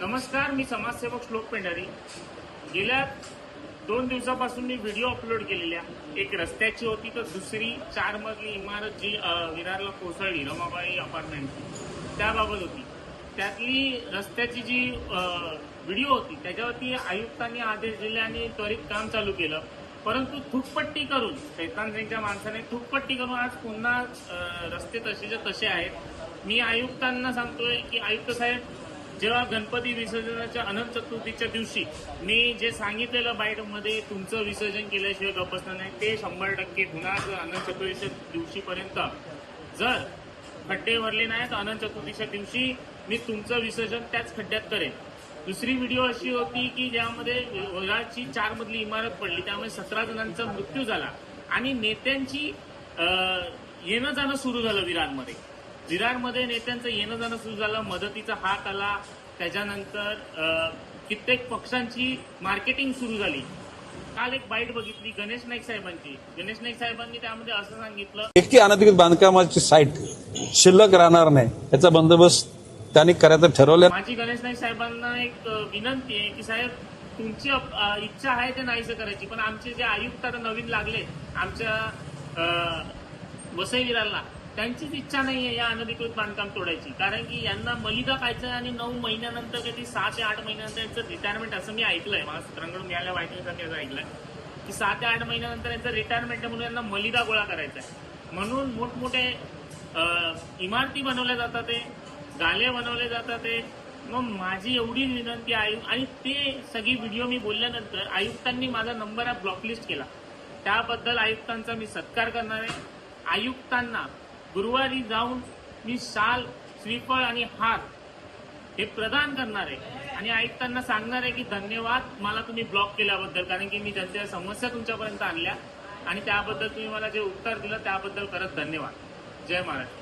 नमस्कार मी समाजसेवक श्लोक पेंढारी. गेल्या दोन दिवसापासून मी व्हिडिओ अपलोड केलेल्या एक रस्त्याची होती तर दुसरी चार मजली इमारत जी विरारला कोसळली रमाबाई अपार्टमेंटची. त्याबाबत होती. त्यातली रस्त्याची जी व्हिडिओ होती त्याच्यावरती आयुक्तांनी आदेश दिले आणि त्वरित काम चालू केलं. परंतु थुकपट्टी करून शैतान सिंगच्या माणसाने थुकपट्टी करून आज पुन्हा रस्ते तसेच्या तसे आहेत. मी आयुक्तांना सांगतोय की आयुक्त साहेब जेव्हा गणपती विसर्जनाच्या अनंत चतुर्थीच्या दिवशी मी जे सांगितलेलं बाईटमध्ये तुमचं विसर्जन केल्याशिवाय गपसणार नाही ते शंभर टक्के होणार जर अनंत चतुर्थीच्या दिवशीपर्यंत. जर खड्डे भरले नाही तर अनंत चतुर्थीच्या दिवशी मी तुमचं विसर्जन त्याच खड्ड्यात करेन. दुसरी व्हिडिओ अशी होती की ज्यामध्ये वराची चार मधली इमारत पडली त्यामुळे सतरा जणांचा मृत्यू झाला आणि नेत्यांची येणं जाणं सुरू झालं विरारमध्ये विरारमध्ये नेत्यांचं येणं जाणं सुरू झालं मदतीचा हात आला. त्याच्यानंतर कित्येक पक्षांची मार्केटिंग सुरू झाली. काल एक बाईट बघितली गणेश नाईक साहेबांची. गणेश नाईक साहेबांनी त्यामध्ये असं सांगितलं एकही अनधिकृत बांधकामाची साईट शिल्लक राहणार नाही. याचा बंदोबस्त त्यांनी करायचं ठरवलं माझी गणेश नाईक साहेबांना एक विनंती आहे की साहेब तुमची इच्छा आहे ते नाहीसं करायची पण आमचे जे आयुक्त आता नवीन लागले आमच्या वसई विरारला त्यांचीच इच्छा नाही आहे या अनधिकृत बांधकाम तोडायची. कारण की यांना मलिदा खायचं आहे आणि नऊ महिन्यानंतर कधी सहा ते आठ महिन्यानंतर यांचं रिटायरमेंट असं मी ऐकलंय. मला सत्रांकडून मिळाल्या माहितीसाठी असं ऐकलंय. की सहा ते आठ महिन्यानंतर यांचं रिटायरमेंट आहे म्हणून यांना मलिदा गोळा करायचा आहे म्हणून मोठमोठे इमारती बनवल्या जातात ते गाले बनवले जातात ते. मग माझी एवढी विनंती आहे आणि ते सगळी व्हिडिओ मी बोलल्यानंतर आयुक्तांनी माझा नंबर हा ब्लॉकलिस्ट केला. त्याबद्दल आयुक्तांचा मी सत्कार करणार आहे. आयुक्तांना गुरुवारी जाऊन मी शाल श्रीफळ आणि हार हे प्रदान करणार आहे आणि आयुक्तांना सांगणार आहे की धन्यवाद मला तुम्ही ब्लॉक केल्याबद्दल कारण की मी त्यांच्या समस्या तुमच्यापर्यंत आणल्या आणि त्याबद्दल तुम्ही मला जे उत्तर दिलं त्याबद्दल करत धन्यवाद. जय महाराष्ट्र